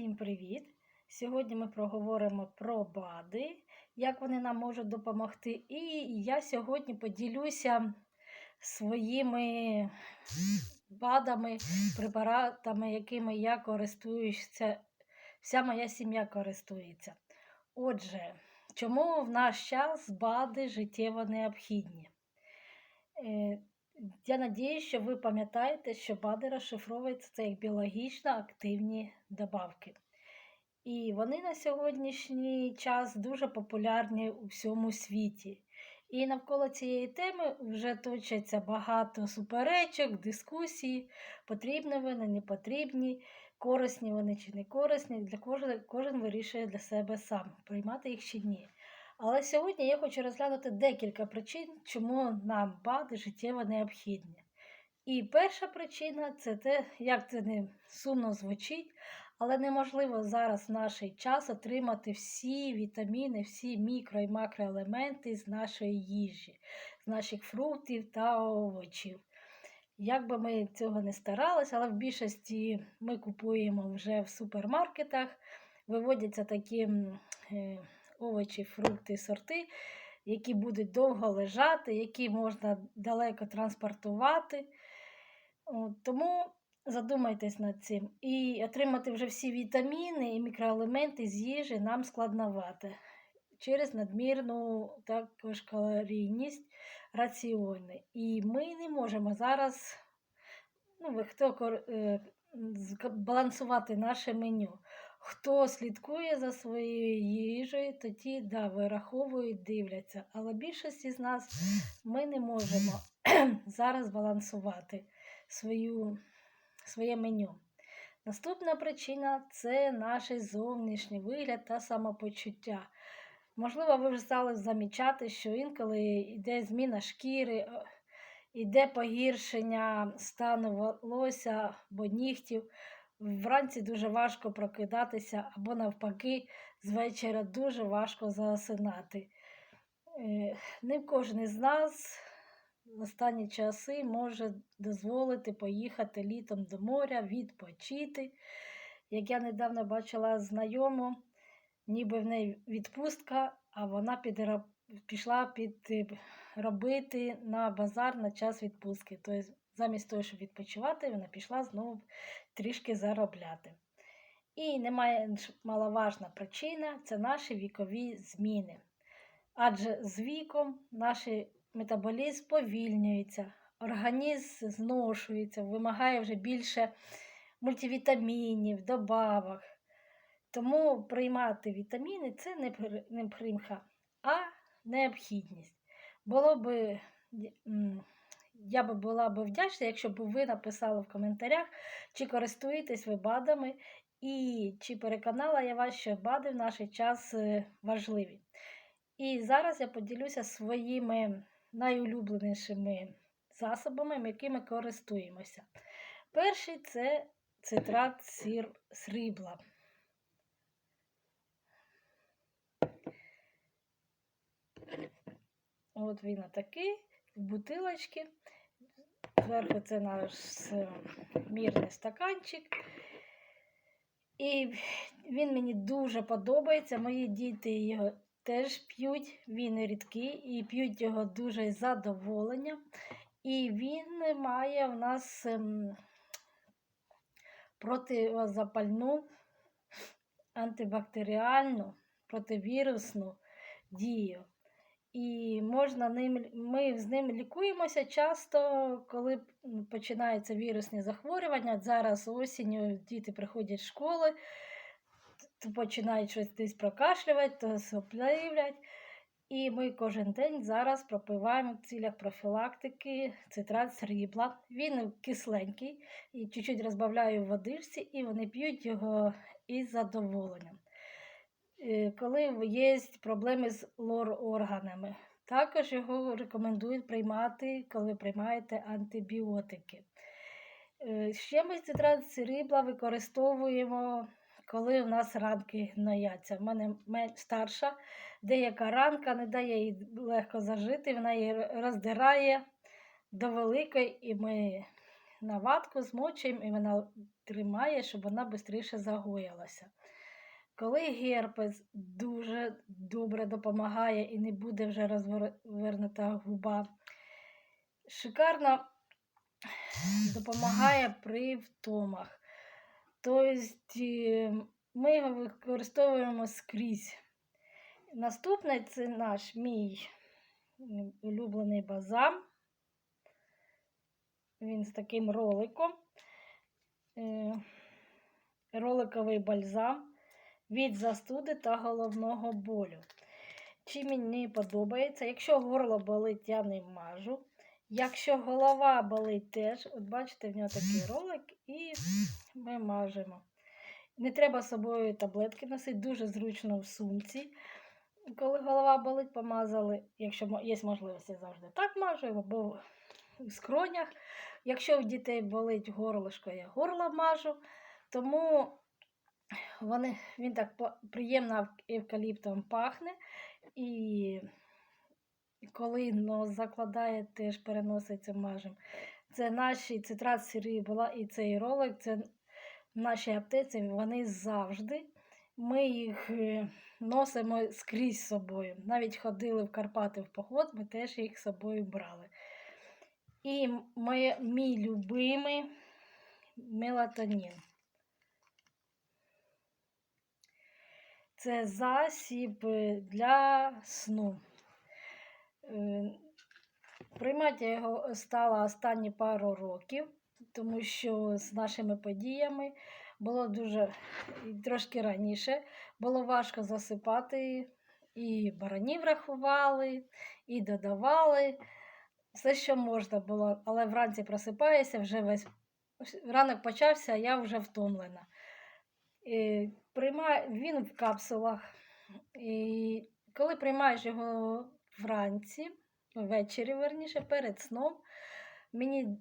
Всім привіт! Сьогодні ми проговоримо про БАДи, як вони нам можуть допомогти. І я сьогодні поділюся своїми БАДами, препаратами, якими я користуюся, вся моя сім'я користується. Отже, чому в наш час БАДи життєво необхідні? Я надію, що ви пам'ятаєте, що БАДи розшифровуються це як біологічно активні добавки. І вони на сьогоднішній час дуже популярні у всьому світі. І навколо цієї теми вже точаться багато суперечок, дискусій, потрібні вони, не потрібні, корисні вони чи не корисні. Для кожен, кожен вирішує для себе сам, приймати їх чи ні. Але сьогодні я хочу розглянути декілька причин, чому нам БАДи життєво необхідні. І перша причина це те, як це не сумно звучить, але неможливо зараз в наш час отримати всі вітаміни, всі мікро і макроелементи з нашої їжі, з наших фруктів та овочів. Як би ми цього не старалися, але в більшості ми купуємо вже в супермаркетах, виводяться такі е, овочі, фрукти, сорти, які будуть довго лежати, які можна далеко транспортувати. От, Тому задумайтесь над цим. І отримати вже всі вітаміни і мікроелементи з їжі нам складновато через надмірну також калорійність раціони. І ми не можемо зараз ну, хто балансувати наше меню. Хто слідкує за своєю їжею, тоді да, вираховують, дивляться. Але більшість з нас ми не можемо зараз балансувати свою, своє меню. Наступна причина це наш зовнішній вигляд та самопочуття. Можливо, ви вже стали замічати, що інколи йде зміна шкіри, йде погіршення стану волосся або нігтів. Вранці дуже важко прокидатися, або навпаки, з вечора дуже важко засинати. Е, не кожен із нас в останні часи може дозволити поїхати літом до моря, відпочити. Як я недавно бачила знайому, ніби в неї відпустка, а вона підроб... пішла підробити на базар на час відпустки. Тобто, замість того, щоб відпочивати, вона пішла знову трішки заробляти. І немає маловажна причина це наші вікові зміни. Адже з віком наш метаболізм повільнюється, організм зношується, вимагає вже більше мультивітамінів, добавок. Тому приймати вітаміни це не примха, а необхідність. Було би я би була б вдячна, якщо б ви написали в коментарях, чи користуєтесь ви БАДами, і чи переконала я вас, що БАДи в наш час е, важливі. І зараз я поділюся своїми найулюбленішими засобами, якими користуємося. Перший це цитрат сир срібла. От він такий в бутилочці. Зверху це наш мірний стаканчик. І він мені дуже подобається. Мої діти його теж п'ють, він рідкий і п'ють його дуже задоволення. І він має в нас ем, протизапальну, антибактеріальну, противірусну дію. І можна ним, ми з ним лікуємося часто, коли починаються вірусні захворювання. Зараз осінню діти приходять з школи, починають щось десь прокашлювати, то соплівлять. І ми кожен день зараз пропиваємо в цілях профілактики цитрат срібла. Він кисленький, і чуть-чуть розбавляю в водичці, і вони п'ють його із задоволенням. Е, коли є проблеми з лор-органами. Також його рекомендують приймати, коли приймаєте антибіотики. Е, ще ми цитрат срібла використовуємо, коли у нас ранки гнояться. У мене старша, деяка ранка не дає їй легко зажити, вона її роздирає до великої, і ми на ватку, змочуємо і вона тримає, щоб вона швидше загоїлася. Коли герпес дуже добре допомагає і не буде вже розвернута губа, шикарно допомагає при втомах. Тобто е, ми його використовуємо скрізь. Наступний це наш мій улюблений базам. Він з таким роликом. Е, Роликовий бальзам від застуди та головного болю. Чи мені подобається? Якщо горло болить, я не мажу. Якщо голова болить теж, от бачите, в нього такий ролик, і ми мажемо. Не треба з собою таблетки носити, дуже зручно в сумці. Коли голова болить, помазали, якщо є можливість, я завжди так мажу, або в скронях. Якщо в дітей болить горлишко, я горло мажу. Тому вони, він так приємно евкаліптом пахне. І коли нос закладає, теж переноситься мажем. Це наші цитрат срібла і цей ролик, це в нашій аптеці, вони завжди. Ми їх е, носимо скрізь з собою. Навіть ходили в Карпати в поход, ми теж їх з собою брали. І моє, мій любимий мелатонін. Це засіб е, для сну. Е, Приймати його стала останні пару років, тому що з нашими подіями було дуже трошки раніше, було важко засипати, і баранів рахували, і додавали. Все, що можна було, але вранці просипаюся, вже весь ранок почався, а я вже втомлена. І приймаю, він в капсулах. І коли приймаєш його вранці, ввечері, верніше, перед сном, мені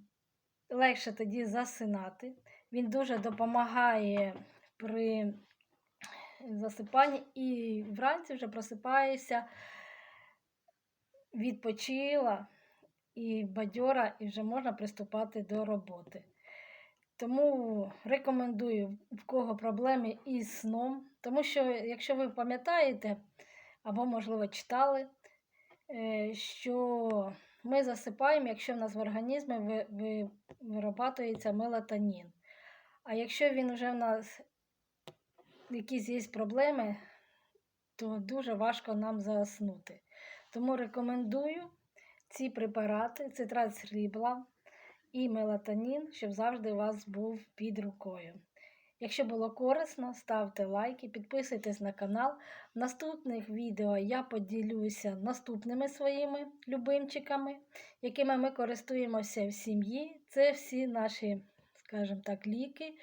легше тоді засинати. Він дуже допомагає при засипанні і вранці вже просипаюся, відпочила і бадьора, і вже можна приступати до роботи. Тому рекомендую, в кого проблеми із сном. Тому що, якщо ви пам'ятаєте, або, можливо, читали, е, що ми засипаємо, якщо в нас в організмі ви, ви, вирабатується мелатонін. А якщо він вже в нас якісь є проблеми, то дуже важко нам заснути. Тому рекомендую ці препарати, цитрат срібла і мелатонін, щоб завжди у вас був під рукою. Якщо було корисно, ставте лайки, підписуйтесь на канал. В наступних відео я поділюся наступними своїми любимчиками, якими ми користуємося в сім'ї. Це всі наші, скажімо так, ліки.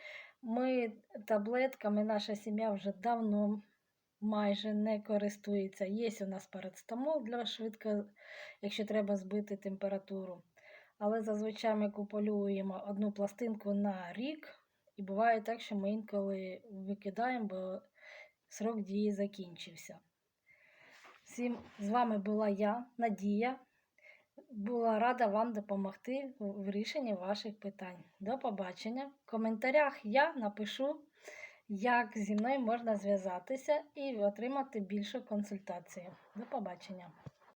Ми таблетками, наша сім'я вже давно майже не користується. Є у нас парацетамол для швидко, якщо треба збити температуру. Але зазвичай ми купуємо одну пластинку на рік. І буває так, що ми інколи викидаємо, бо срок дії закінчився. Всім з вами була я, Надія. Була рада вам допомогти в рішенні ваших питань. До побачення. В коментарях я напишу, як зі мною можна зв'язатися і отримати більшу консультацію. До побачення.